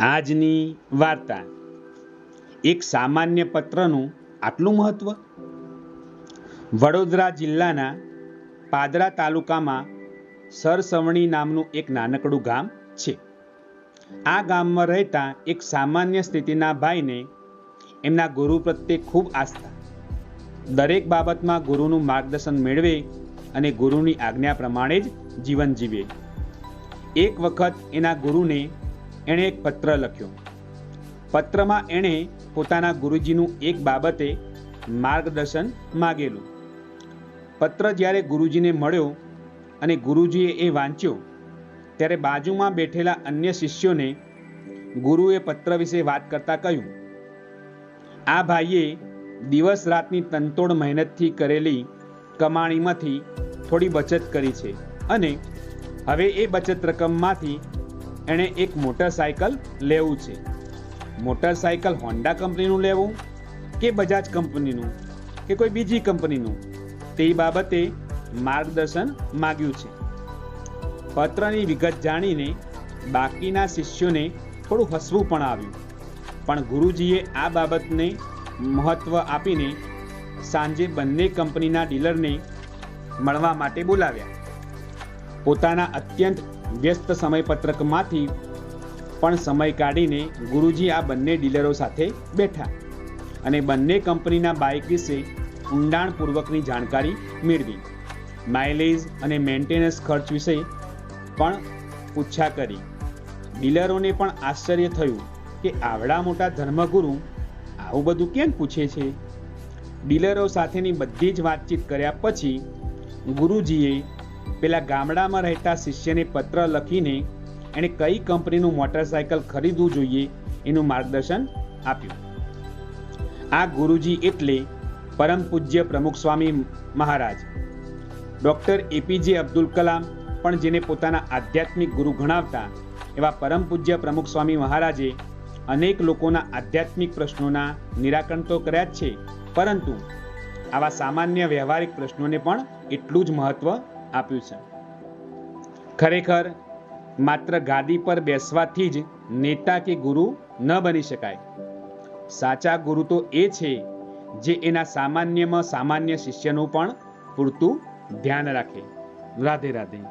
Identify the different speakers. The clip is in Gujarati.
Speaker 1: આજની વાર્તા. એક સામાન્ય પત્રનું આટલું મહત્વ? વડોદરા જિલ્લાના પાદરા તાલુકામાં સરસવણી નામનું એક નાનકડું ગામ છે. આ ગામમાં રહેતા એક સામાન્ય સ્થિતિના ભાઈને એમના ગુરુ પ્રત્યે ખૂબ આસ્થા. દરેક બાબતમાં ગુરુનું માર્ગદર્શન મેળવે અને ગુરુની આજ્ઞા પ્રમાણે જ જીવન જીવે. એક વખત એના ગુરુને એણે એક પત્ર લખ્યો. પત્રમાં એણે પોતાના ગુરુજીનું એક બાબતે માર્ગદર્શન માગેલું. પત્ર જ્યારે ગુરુજીને મળ્યો અને ગુરુજીએ એ વાંચ્યો, ત્યારે બાજુમાં બેઠેલા અન્ય શિષ્યોને ગુરુએ પત્ર વિશે વાત કરતા કહ્યું, આ ભાઈએ દિવસ રાતની તનતોડ મહેનતથી કરેલી કમાણીમાંથી થોડી બચત કરી છે અને હવે એ બચત રકમમાંથી એણે એક મોટરસાયકલ લેવું છે. મોટરસાયકલ હોન્ડા કંપનીનું લેવું કે બજાજ કંપનીનું કે કોઈ બીજી કંપનીનું? તે બાબતે માર્ગદર્શન માગ્યું છે. પત્રની વિગત જાણીને બાકીના શિષ્યોને થોડું હસવું પણ આવ્યું. પણ ગુરુજીએ આ બાબતને મહત્ત્વ આપીને સાંજે બંને કંપનીના ડીલરને મળવા માટે બોલાવ્યા. પોતાના અત્યંત વ્યસ્ત સમયપત્રકમાંથી પણ સમય કાઢીને ગુરુજી આ બંને ડીલરો સાથે બેઠા અને બંને કંપનીના બાઇક વિશે ઊંડાણપૂર્વકની જાણકારી મેળવી. માઇલેજ અને મેન્ટેનન્સ ખર્ચ વિશે પણ પૂછા કરી. ડીલરોને પણ આશ્ચર્ય થયું કે આવડા મોટા ધર્મગુરુ આવું બધું કેમ પૂછે છે? ડીલરો સાથેની બધી જ વાતચીત કર્યા પછી ગુરુજીએ પેલા ગામડામાં રહેતા શિષ્યને પત્ર લખીને એણે કઈ કંપનીનું મોટરસાયકલ ખરીદવું જોઈએ એનું માર્ગદર્શન આપ્યું. આ ગુરુજી એટલે પરમ પૂજ્ય પ્રમુખ સ્વામી મહારાજ. ડૉક્ટર એપીજે અબ્દુલ કલામ પણ જેને પોતાના આધ્યાત્મિક ગુરુ ગણાવતા એવા પરમ પૂજ્ય પ્રમુખ સ્વામી મહારાજે અનેક લોકોના આધ્યાત્મિક પ્રશ્નોના નિરાકરણ તો કર્યા જ છે, પરંતુ આવા સામાન્ય વ્યવહારિક પ્રશ્નોને પણ એટલું જ મહત્વ આપ્યું છે. ખરેખર, માત્ર ગાદી પર બેસવાથી જ નેતા કે ગુરુ ન બની શકાય. સાચા ગુરુ તો એ છે જે એના સામાન્યમાં સામાન્ય શિષ્યનું પણ પૂરતું ધ્યાન રાખે. રાધે રાધે.